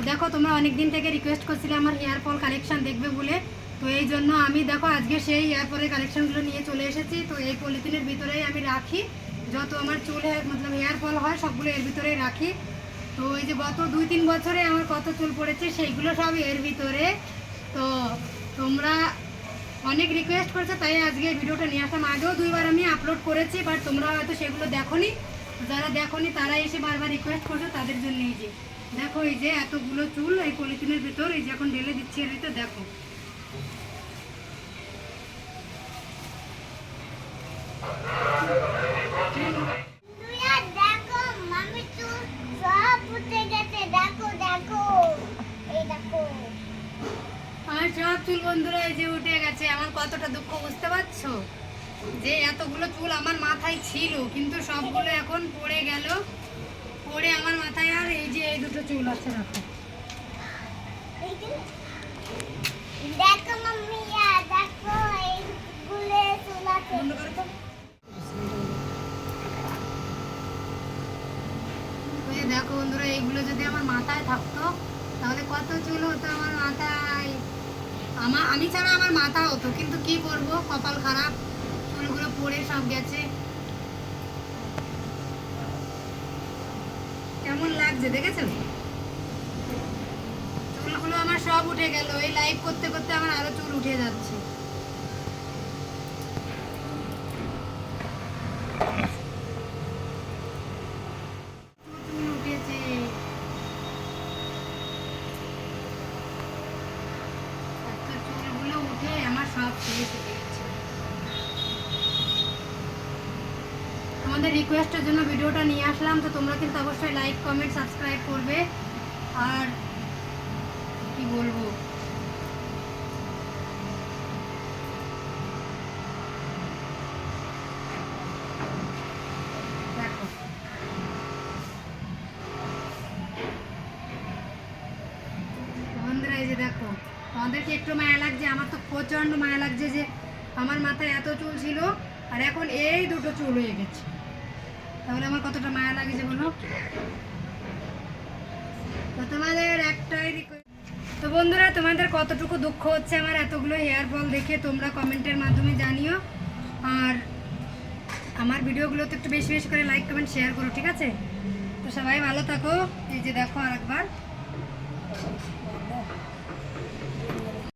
তো দেখো, তোমরা অনেক দিন থেকে রিকোয়েস্ট করছিলে আমার হেয়ার ফল কালেকশন দেখবে বলে। তো এই জন্য আমি দেখো, আজকে সেই হেয়ার ফলের কালেকশনগুলো নিয়ে চলে এসেছি। তো এই পলিথিনের ভিতরেই আমি রাখি। যত আমার চুল মতলব হেয়ার ফল হয়, সবগুলো এর ভিতরেই রাখি। তো এই যে গত দুই তিন বছরে আমার কত চুল পড়েছে, সেইগুলো সব এর ভিতরে। তো তোমরা অনেক রিকোয়েস্ট করেছে, তাই আজকে ভিডিওটা নিয়ে আসলাম। আগেও দুইবার আমি আপলোড করেছি বাট তোমরা হয়তো সেগুলো দেখোনি। যারা দেখোনি, তারা এসে বারবার রিকোয়েস্ট করছ তাদের জন্য এই যে। দেখো এই যে এতগুলো চুল এই পলিথিনের ভিতর এই যে এখন ঢেলে দিচ্ছি এর ভিতর দেখো। আমার সব চুল বন্ধুরা এই যে উঠে গেছে। আমার কতটা দুঃখ বুঝতে পারছ? যে এতগুলো চুল আমার মাথায় ছিল কিন্তু সবগুলো এখন পড়ে গেল পড়ে আমার মাথায় আর এই যে এই দুটো চুল আছে দেখো এই দেখো মাম্মি দেখো এই চুল আছে। বন্ধ করো তো। দেখো বন্ধুরা এইগুলো যদি আমার মাথায় থাকতো তাহলে কত চুল হতো আমার মাথায়। আমার আমি ছাড়া আমার মাথা হতো কিন্তু কি করব কপাল খারাপ চুলগুলো পড়ে সব গেছে। কেমন লাগছে, দেখেছেন? চুলগুলো আমার সব উঠে গেল। এই লাইভ করতে করতে আমার আরও চুল উঠে যাচ্ছে চুল উঠেছে এত চুলগুলো উঠে আমার সব শেষ হয়ে গেছে তোমাদের রিকোয়েস্টের জন্য ভিডিওটা নিয়ে আসলাম, তো তোমরা কিন্তু অবশ্যই লাইক কমেন্ট সাবস্ক্রাইব করবে। আর কি বলব? দেখো। একটু মায়া লাগছে, আমার তো প্রচণ্ড মায়া লাগছে যে আমার মাথায় এত চুল ছিল, আর এখন এই দুটো চুল হয়ে গেছে। তাহলে আমার কতটা মায়া লাগছে বলো? তো তোমাদের একটাই তো বন্ধুরা, তোমাদের কতটুকু দুঃখ হচ্ছে আমার এতগুলো হেয়ার ফল দেখে তোমরা কমেন্টের মাধ্যমে জানিও। আর আমার ভিডিওগুলোতে একটু বেশি বেশি করে লাইক কমেন্ট শেয়ার করো, ঠিক আছে? তো সবাই ভালো থাকো। এই যে দেখো আরেকবার।